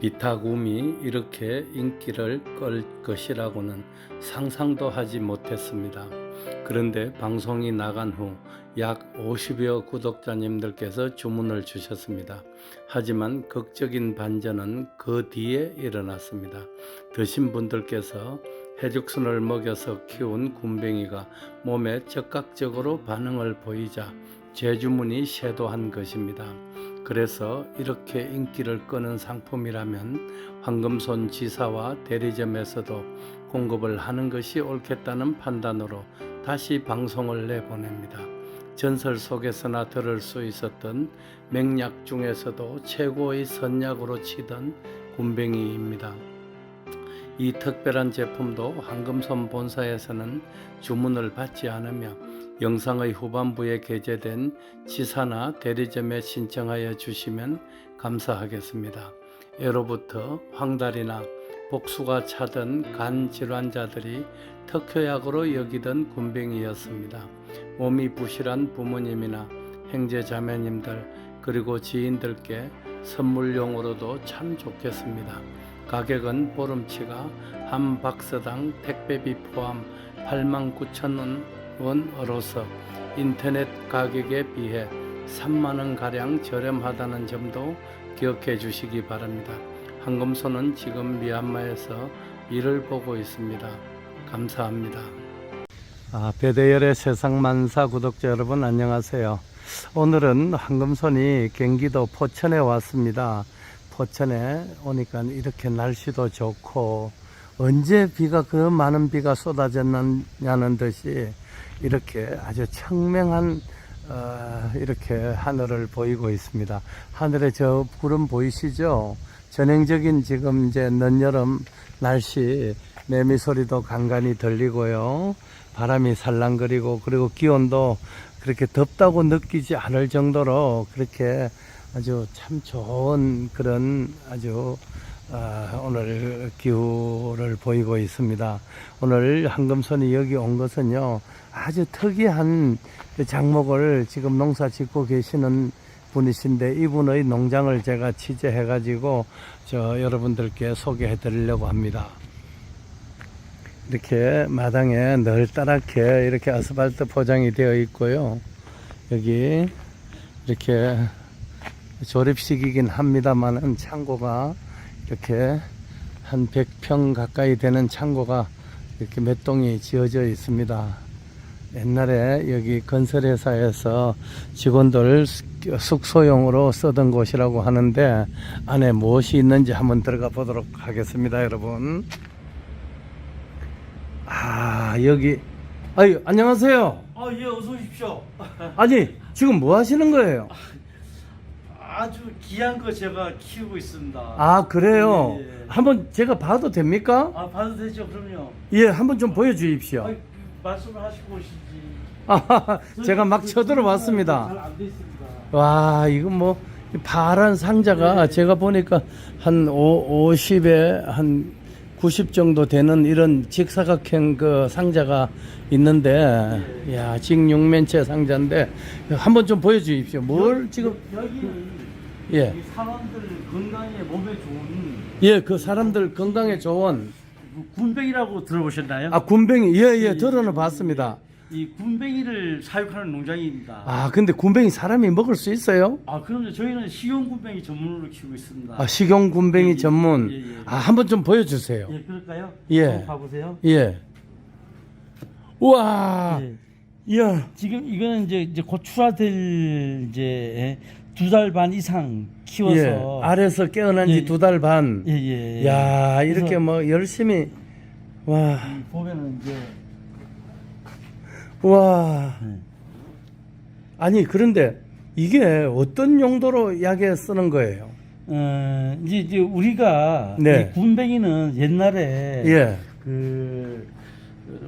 비타굼이 이렇게 인기를 끌 것이라고는 상상도 하지 못했습니다. 그런데 방송이 나간 후 약 50여 구독자님들께서 주문을 주셨습니다. 하지만 극적인 반전은 그 뒤에 일어났습니다. 드신 분들께서 해죽순을 먹여서 키운 군뱅이가 몸에 적극적으로 반응을 보이자 재주문이 쇄도한 것입니다. 그래서 이렇게 인기를 끄는 상품이라면 황금손 지사와 대리점에서도 공급을 하는 것이 옳겠다는 판단으로 다시 방송을 내보냅니다. 전설 속에서나 들을 수 있었던 맹약 중에서도 최고의 선약으로 치던 군뱅이입니다. 이 특별한 제품도 황금손 본사에서는 주문을 받지 않으며 영상의 후반부에 게재된 지사나 대리점에 신청하여 주시면 감사하겠습니다. 예로부터 황달이나 복수가 차던 간 질환자들이 특효약으로 여기던 군뱅이였습니다. 몸이 부실한 부모님이나 형제 자매님들 그리고 지인들께 선물용으로도 참 좋겠습니다. 가격은 보름치가 한 박스당 택배비 포함 89,000원 으로서 인터넷 가격에 비해 3만원 가량 저렴하다는 점도 기억해 주시기 바랍니다. 황금손은 지금 미얀마에서 일을 보고 있습니다. 감사합니다. 아, 배대열의 세상 만사 구독자 여러분 안녕하세요. 오늘은 황금손이 경기도 포천에 왔습니다. 포천에 오니까 이렇게 날씨도 좋고 언제 비가 그 많은 비가 쏟아졌느냐는 듯이 이렇게 아주 청명한 어, 이렇게 하늘을 보이고 있습니다. 하늘에 저 구름 보이시죠? 전형적인 지금 이제 늦여름 날씨 매미 소리도 간간히 들리고요. 바람이 살랑거리고 그리고 기온도 그렇게 덥다고 느끼지 않을 정도로 그렇게 아주 참 좋은 그런 아주 아, 오늘 기후를 보이고 있습니다. 오늘 황금손이 여기 온 것은요, 아주 특이한 그 작목을 지금 농사 짓고 계시는 분이신데, 이분의 농장을 제가 취재해가지고, 저 여러분들께 소개해 드리려고 합니다. 이렇게 마당에 널따랗게 이렇게 아스팔트 포장이 되어 있고요. 여기 이렇게 조립식이긴 합니다만은 창고가 이렇게 한 100평 가까이 되는 창고가 이렇게 몇 동이 지어져 있습니다. 옛날에 여기 건설회사에서 직원들 숙소용으로 쓰던 곳이라고 하는데 안에 무엇이 있는지 한번 들어가 보도록 하겠습니다, 여러분. 아, 여기. 아유, 안녕하세요. 아, 예, 어서 오십시오. 아니, 지금 뭐 하시는 거예요? 아주 귀한 거 제가 키우고 있습니다. 아, 그래요? 예, 예. 한번 제가 봐도 됩니까? 아, 봐도 되죠, 그럼요. 예, 한번 좀 보여주십시오. 아, 말씀을 하시고 오시지. 아, 제가 막 쳐들어왔습니다. 잘안 돼 있습니다. 와, 이거 뭐, 이 파란 상자가 네. 제가 보니까 한 오, 50에 한 90 정도 되는 이런 직사각형 그 상자가 있는데, 네. 야, 직육면체 상자인데, 한번 좀 보여주십시오. 뭘 지금, 여기 예. 이 사람들 건강에 몸에 좋은 예, 그 사람들 건강에 좋은, 군뱅이라고 들어보셨나요? 아, 군뱅이, 예, 예, 들어는 봤습니다. 이 군뱅이를 사육하는 농장입니다. 아, 근데 군뱅이 사람이 먹을 수 있어요? 아, 그럼요. 저희는 식용 군뱅이 전문으로 키우고 있습니다. 아, 식용 군뱅이 예, 예. 전문. 예, 예. 아, 한번 좀 보여주세요. 예, 그럴까요? 예. 한번 가보세요. 예. 우와. 예. 이야. 지금 이거는 이제 이제 고출하될 이제 두 달 반 이상 예. 키워서 아래서 깨어난 지 예. 두달 반. 예, 예, 예. 야, 이렇게 그래서 뭐 열심히. 와. 이 보면은 이제 와. 네. 아니, 그런데 이게 어떤 용도로 약에 쓰는 거예요? 어 이제, 이제 우리가 네. 이 군뱅이는 옛날에 예. 그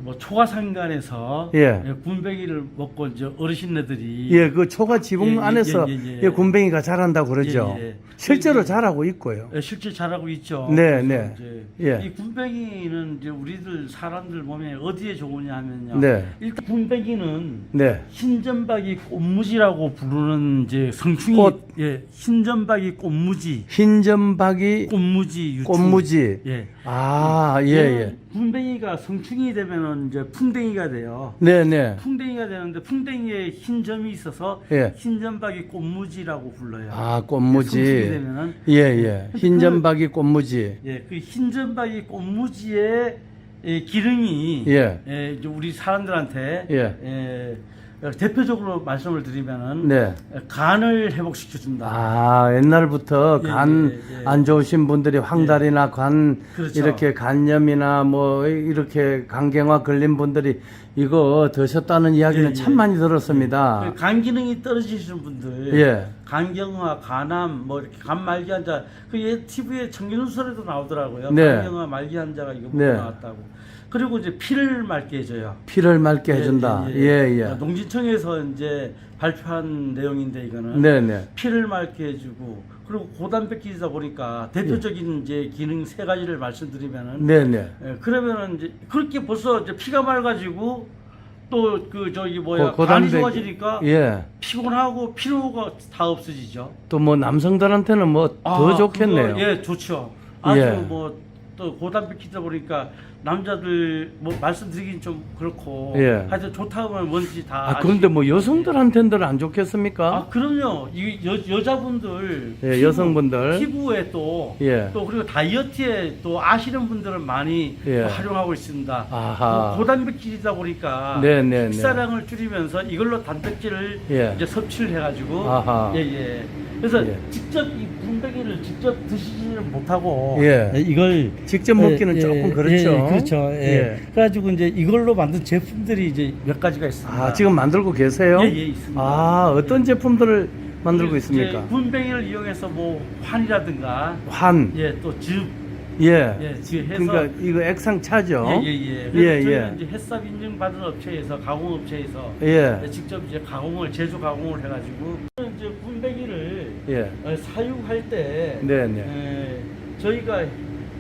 뭐 초가상간에서 예. 군뱅이를 먹고 이제 어르신네들이 예, 그 초가 지붕 예, 예, 안에서 예, 예, 예. 예, 군뱅이가 자란다고 그러죠. 예, 예. 실제로 예, 예. 자라고 있고요. 예, 실제 잘하고 있죠. 네, 그래서 네. 이제 예. 이 군뱅이는 이제 우리들 사람들 몸에 어디에 좋으냐 하면요. 네. 일단 군뱅이는 네. 흰점박이 꽃무지라고 부르는 이제 성충이 꽃, 예, 흰점박이 꽃무지, 흰점박이 꽃무지 유충. 꽃무지. 예. 아, 예, 예. 군뱅이가 성충이 되면은 이제 풍뎅이가 돼요. 네, 네. 풍뎅이가 되는데 풍뎅이에 흰 점이 있어서 예. 흰 점박이 꽃무지라고 불러요. 아, 성충이 꽃무지. 되면은 예, 예. 흰점박이 꽃무지. 예, 그 흰 점박이 꽃무지의 예, 기능이 예. 예, 이제 우리 사람들한테 예. 예, 대표적으로 말씀을 드리면은 네. 간을 회복시켜 준다. 아, 옛날부터 예, 간 예, 예. 안 좋으신 분들이 황달이나 간 그렇죠. 이렇게 간염이나 뭐 이렇게 간경화 걸린 분들이 이거 드셨다는 이야기는 예, 참 예. 많이 들었습니다. 간 기능이 떨어지시는 분들, 예. 간경화, 간암, 뭐 이렇게 간 말기 환자, 그 TV에 청기누설에도 나오더라고요. 네. 간경화 말기 환자가 이거 네. 나왔다고. 그리고 이제 피를 맑게 해줘요. 피를 맑게 해준다. 예, 예. 그러니까 농진청에서 이제 발표한 내용인데 이거는 네, 네. 피를 맑게 해주고 그리고 고단백질이다 보니까 대표적인 이제 기능 세 가지를 말씀드리면은 네, 네. 예, 그러면은 이제 그렇게 벌써 이제 피가 맑아지고 또 그 저기 뭐야 고- 간이 고단백- 좋아지니까 예. 피곤하고 피로가 다 없어지죠. 또 뭐 남성들한테는 뭐 더 아, 좋겠네요. 그거, 예, 좋죠. 아주 예. 뭐 또 고단백질이다 보니까 남자들 뭐 말씀드리긴 좀 그렇고 예. 하여튼 좋다 하면 뭔지 다 아, 그런데 뭐 여성들한테는 안 좋겠습니까? 아 그럼요. 이 여, 여자분들 예, 피부- 여성분들. 피부에 또 예. 또 그리고 다이어트에 또 아시는 분들은 많이 예. 활용하고 있습니다. 아하. 뭐 고단백질이다 보니까 네, 네, 네. 식사량을 줄이면서 이걸로 단백질을 예. 이제 섭취를 해가지고 아하. 예예. 그래서 예. 직접 이 군뱅이를 직접 드시지는 못하고 예. 이걸 직접 먹기는 조금 그렇죠. 예, 그렇죠. 예. 예. 그래가지고 이제 이걸로 만든 제품들이 이제 몇 가지가 있습니다. 아, 지금 만들고 계세요? 예, 예, 있습니다. 아, 어떤 제품들을 만들고 있습니까? 군뱅이를 이용해서 뭐 환이라든가 환. 예 또 즙 예. 예, 지금 해서 그러니까 이거 액상차죠? 예 예 예. 예, 예, 저희는 예. 이제 햇삽 인증 받은 업체에서 가공 업체에서 예. 직접 이제 가공을 제조 가공을 해가지고 예. 어, 사육할 때 네, 네. 에, 저희가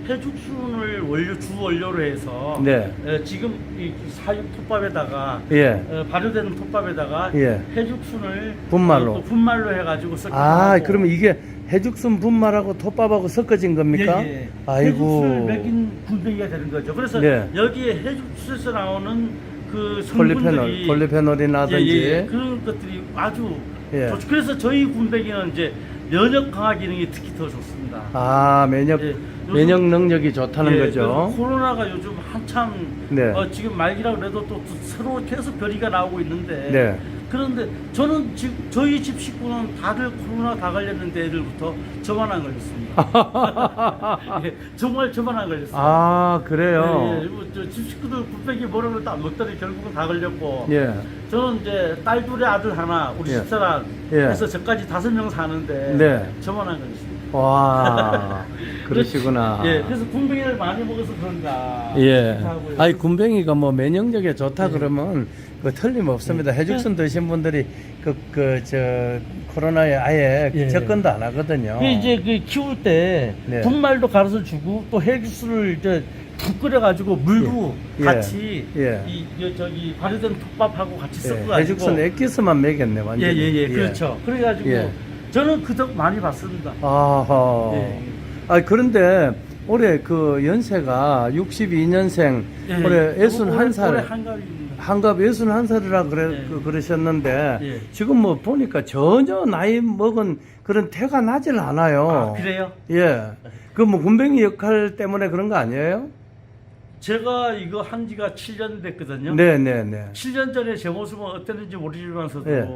해죽순을 원료 주 원료로 해서 네. 에, 지금 이 사육 톱밥에다가 예. 어, 발효되는 톱밥에다가 예. 해죽순을 분말로. 어, 또 분말로 해가지고 섞어 아, 그러면 이게 해죽순 분말하고 톱밥하고 섞어진 겁니까? 예, 예. 아이고. 해죽순을 먹인 군뱅이가 되는 거죠. 그래서 네. 여기에 해죽순에서 나오는 그 폴리페놀, 성분들이 폴리페놀이라든지. 예, 예. 그런 것들이 아주 예. 좋죠. 그래서 저희 군뱅이는 이제 면역 강화 기능이 특히 더 좋습니다. 아, 면역, 예, 요즘- 면역 능력이 좋다는 예, 거죠. 코로나가 요즘 한참 네. 어, 지금 말기라 그래도 또, 또 새로 계속 변이가 나오고 있는데 네. 그런데 저는 지금 저희 집 식구는 다들 코로나 다 걸렸는데 애들부터 저만 안 걸렸습니다. 예, 정말 저만 안 걸렸어요. 아, 그래요? 예, 예, 뭐저집 식구들 굽백이 뭐라고 도안 먹더니 결국은 다 걸렸고 예. 저는 이제 딸 둘에 아들 하나 우리 예. 집사람 예. 해서 저까지 다섯 명 사는데 네. 저만 안 걸렸습니다. 와, 그러시구나. 예, 그래서 군뱅이를 많이 먹어서 그런가. 예. 하고요. 아니 군뱅이가 뭐 면역력에 좋다 그러면 그 틀림없습니다. 예. 해죽순 드신 분들이 그 그 저 코로나에 아예 예. 접근도 안 하거든요. 그 이제 그 키울 때 네. 분말도 갈아서 주고 또 해주수를 이제 푹 끓여가지고 물고 예. 같이 예. 이, 이 저기 발효된 톱밥하고 같이 예, 섞어가지고 해죽순 액기스만 먹였네 완전히. 예예예 그렇죠. 그래가지고 예. 저는 그덕 많이 봤습니다. 아하. 예. 아 그런데 올해 그 연세가 62년생 예, 올해 예. 61살 올해 한가위입니다. 한갑 61살이라 그래, 예. 그, 그러셨는데 예. 지금 뭐 보니까 전혀 나이 먹은 그런 태가 나질 않아요. 아 그래요? 예. 그 뭐 군뱅이 역할 때문에 그런 거 아니에요? 제가 이거 한 지가 7년 됐거든요. 네, 네, 네. 7년 전에 제 모습은 어땠는지 모르지만서도 예.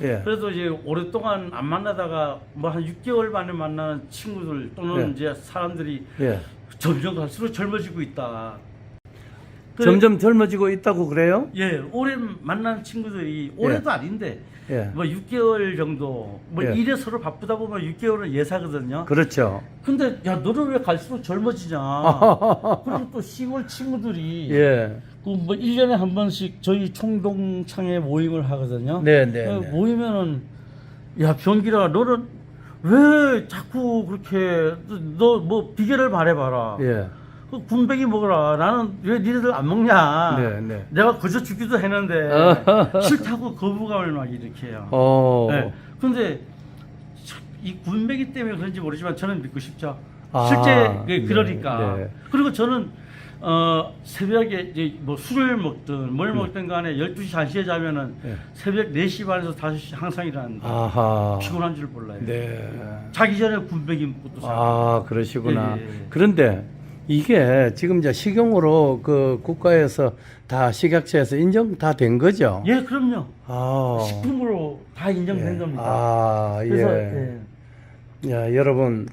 예. 그래도 이제 오랫동안 안 만나다가 뭐 한 6개월 만에 만나는 친구들 또는 예. 이제 사람들이 예. 점점 갈수록 젊어지고 있다. 그- 점점 젊어지고 있다고 그래요? 예, 올해 만난 친구들이 올해도 아닌데 예. 뭐 6개월 정도 뭐 예. 일에 서로 바쁘다 보면 6개월은 예사거든요. 그렇죠. 근데 야 너는 왜 갈수록 젊어지냐? 그리고 또 시골 친구들이 예. 그뭐 1년에 한 번씩 저희 총동창회 모임을 하거든요. 네, 네, 어, 네. 모이면은 야 병기라 너는 왜 자꾸 그렇게 너 뭐 비결을 말해봐라. 예. 그 군뱅이 먹어라. 나는 왜 니네들 안 먹냐? 네, 네. 내가 거저 죽기도 했는데 싫다고 거부감을 막 일으켜요. 어. 네. 근데 이 군배기 때문에 그런지 모르지만 저는 믿고 싶죠. 아, 실제 그- 네, 그러니까. 네. 그리고 저는 어 새벽에 이제 뭐 술을 먹든 뭘 먹든 간에 12시 1시에 자면은 네. 새벽 4시 반에서 5시 항상 일어난다. 아하. 피곤한 줄 몰라요. 네. 자기 전에 군배기 먹고 또 자고. 아, 그러시구나. 예, 예, 예. 그런데 이게 지금 이제 식용으로 그 국가에서 다 식약처에서 인정 다 된 거죠? 예, 그럼요. 아. 식품으로 다 인정된 예. 겁니다. 아, 그래서 예. 예. 야, 여러분.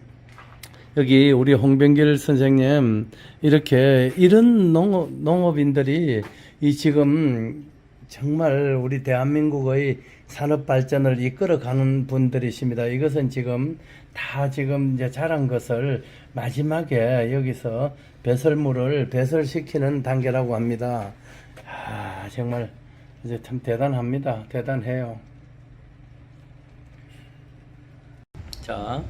여기 우리 홍병길 선생님 이렇게 이런 농업, 농업인들이 이 지금 정말 우리 대한민국의 산업 발전을 이끌어가는 분들이십니다. 이것은 지금 다 지금 이제 자란 것을 마지막에 여기서 배설물을 배설시키는 단계라고 합니다. 아, 정말 이제 참 대단합니다. 대단해요. 자,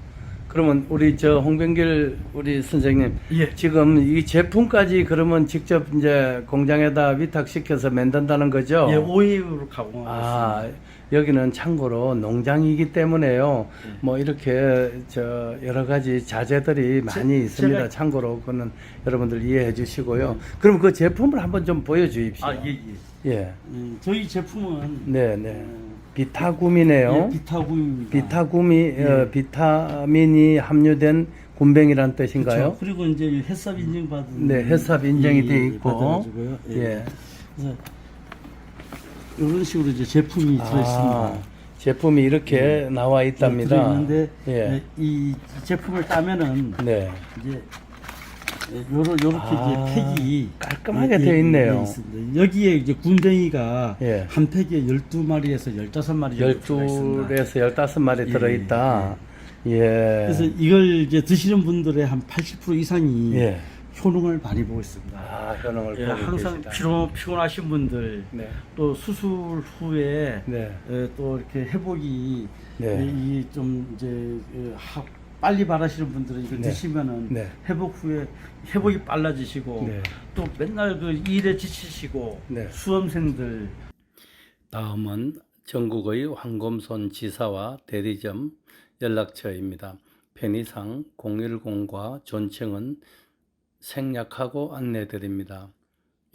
그러면 우리 저 홍병길 우리 선생님 예. 지금 이 제품까지 그러면 직접 이제 공장에다 위탁시켜서 만든다는 거죠? 예, 오이로 가공하고 아, 여기는 참고로 농장이기 때문에요. 예. 뭐 이렇게 저 여러 가지 자재들이 많이 있습니다. 제가- 예. 참고로 그거는 여러분들 이해해 주시고요. 그럼 그 제품을 한번 좀 보여 주십시오. 아, 예, 예. 예. 음, 저희 제품은 네, 네. 어, 비타구미네요. 예, 비타구입니다. 비타구미 예. 어, 비타민이 함유된 굼벵이란 뜻인가요? 그렇죠. 그리고 이제 햇삽 인증받은 네, 햇삽 인정이 예, 돼 예, 있고. 받아가지고요. 예. 예. 그래서 이런 식으로 이제 제품이 들어있습니다. 아, 제품이 이렇게 나와 있답니다. 들어있는데 예. 예, 이 제품을 따면은 네. 이제 요러 요렇게 아, 이제 팩이 깔끔하게 되어 있네요. 있습니다. 여기에 이제 군뱅이가 예. 한 팩에 12마리에서 15마리 정도 들어 있습니다. 12에서 15마리 예, 들어있다. 예. 그래서 이걸 이제 드시는 분들의 한 80% 이상이 예. 효능을 많이 보고 있습니다. 아, 효능을 예, 보고 항상 계시다. 피로 피곤하신 분들 네. 또 수술 후에 네. 예, 또 이렇게 회복이 네. 이좀 이제 예, 하- 빨리 바라시는 분들은 이걸 네. 드시면은 네. 회복 후에 회복이 빨라지시고 네. 또 맨날 그 일에 지치시고 네. 수험생들 다음은 전국의 황금손 지사와 대리점 연락처입니다. 편의상 010과 존칭은 생략하고 안내드립니다.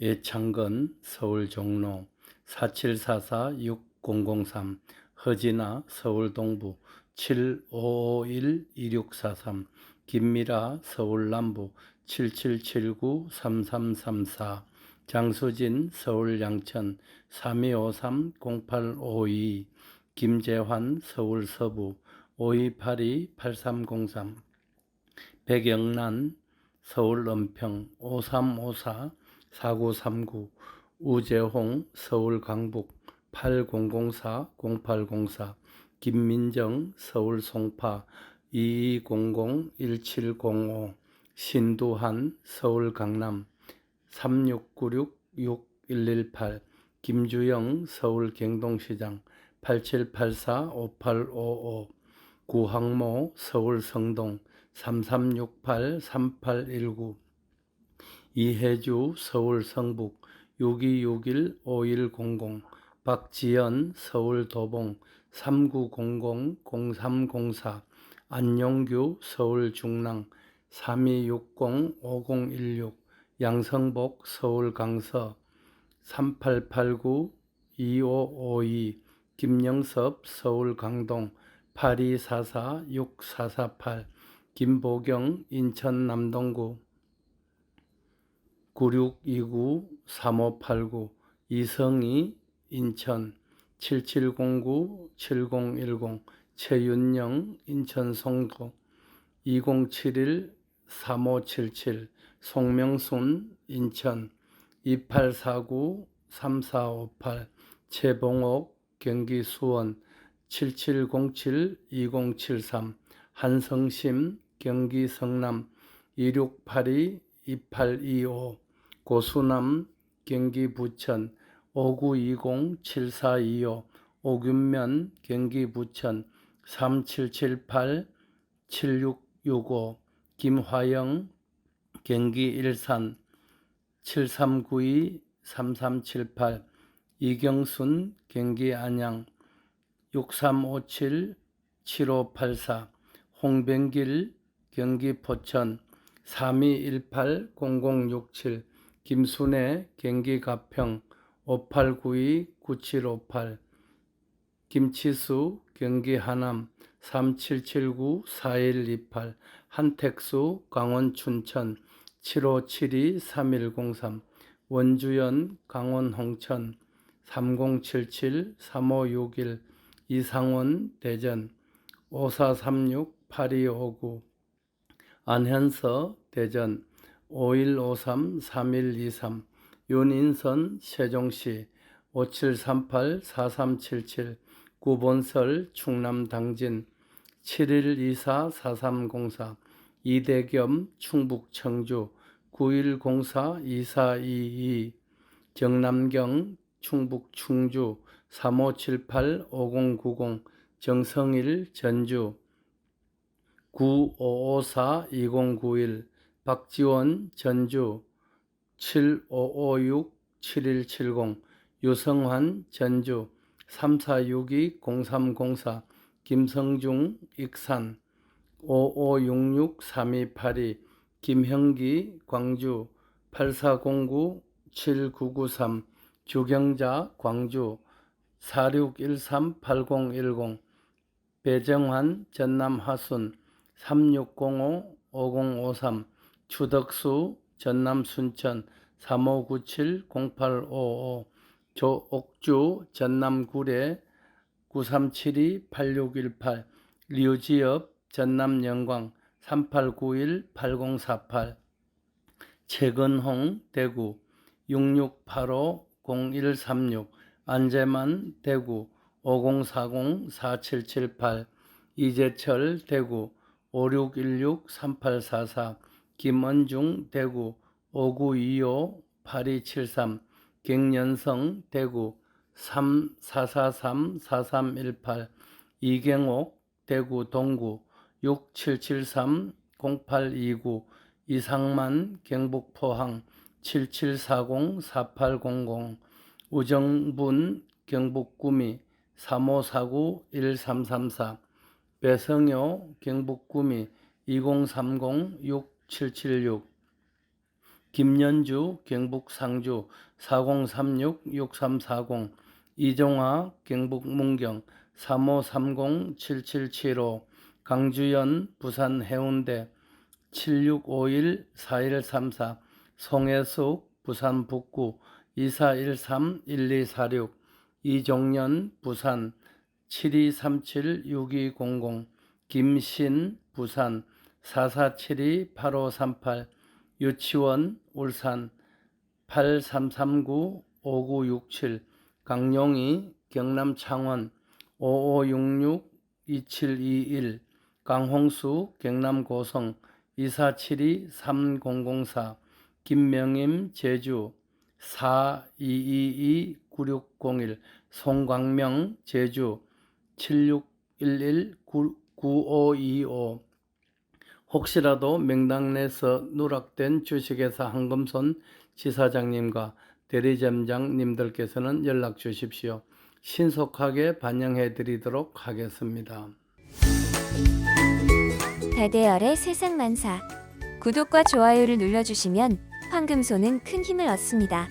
예창건 서울 종로 4744-6003 허진아 서울 동부 7551-2643 김미라 서울 남부 7779-3334 장수진 서울 양천 3253-0852 김재환 서울 서부 5282-8303 백영란 서울 은평 5354-4939 우재홍 서울 강북 8004-0804 김민정 서울 송파 2200-1705 신두한 서울 강남 3696-6118 김주영 서울 경동시장 8784-5855 구항모 서울 성동 3368-3819 이혜주 서울 성북 6261-5100 박지연 서울 도봉 3900-0304 안용규 서울 중랑 3260-5016 양성복 서울 강서 3889-2552 김영섭 서울 강동 8244-6448 김보경 인천 남동구 9629-3589 이성희 인천 7709-7010 최윤영 인천 송도 2071-3577 송명순 인천 2849-3458 최봉옥 경기 수원 7707-2073 한성심 경기 성남 2682-2825 고수남 경기 부천 5920-7425 오균면 경기 부천 3778-7665 김화영 경기 일산 7392-3378 이경순 경기 안양 6357-7584 홍병길 경기 포천 32180067 김순애 경기 가평 58929758 김치수 경기 하남 37794128 한택수 강원 춘천 75723103 원주연 강원 홍천 3077-3561 이상원 대전 5436-8259 안현서 대전 5153-3123 윤인선 세종시 5738-4377 구본설 충남 당진 7124-4304 이대겸 충북 청주 9104-2422 정남경 충북 충주 3578-5090 정성일 전주 9554-2091 박지원 전주 7556-7170 유성환 전주 3462-0304 김성중 익산 5566-3282 김형기 광주 8409-7993 주경자 광주 4613-8010 배정환 전남 하순 3605-5053 추덕수 전남 순천 3597-0855 조옥주 전남 구례 9372-8618 류지엽 전남 영광 3891-8048 최건홍 대구 6685-0136 안재만 대구 5040-4778 이재철 대구 5616-3844 김은중 대구 5925-8273 갱년성 대구 3443-4318 이경옥 대구 동구 6773-0829 이상만 경북 포항 7740-4800 우정분 경북 구미 3549-1334 배성효 경북 구미 2030-6776 김연주 경북 상주 4036-6340 이종화 경북 문경 3530-7775 강주연 부산 해운대 7651-4134 송혜숙 부산 북구 2413-1246 이종년 부산 7237-6200 김신 부산 4472-8538 유치원 울산 8339-5967 강용희 경남 창원 5566-2721 강홍수 경남 고성 2472-3004 김명임 제주 4222-9601 송광명 제주 7611-9525 혹시라도 명당 내서 누락된 주식회사 한금손 지사장님과 대리점장님들께서는 연락 주십시오. 신속하게 반영해 드리도록 하겠습니다. 다대열의 세상 만사 구독과 좋아요를 눌러주시면 황금소는 큰 힘을 얻습니다.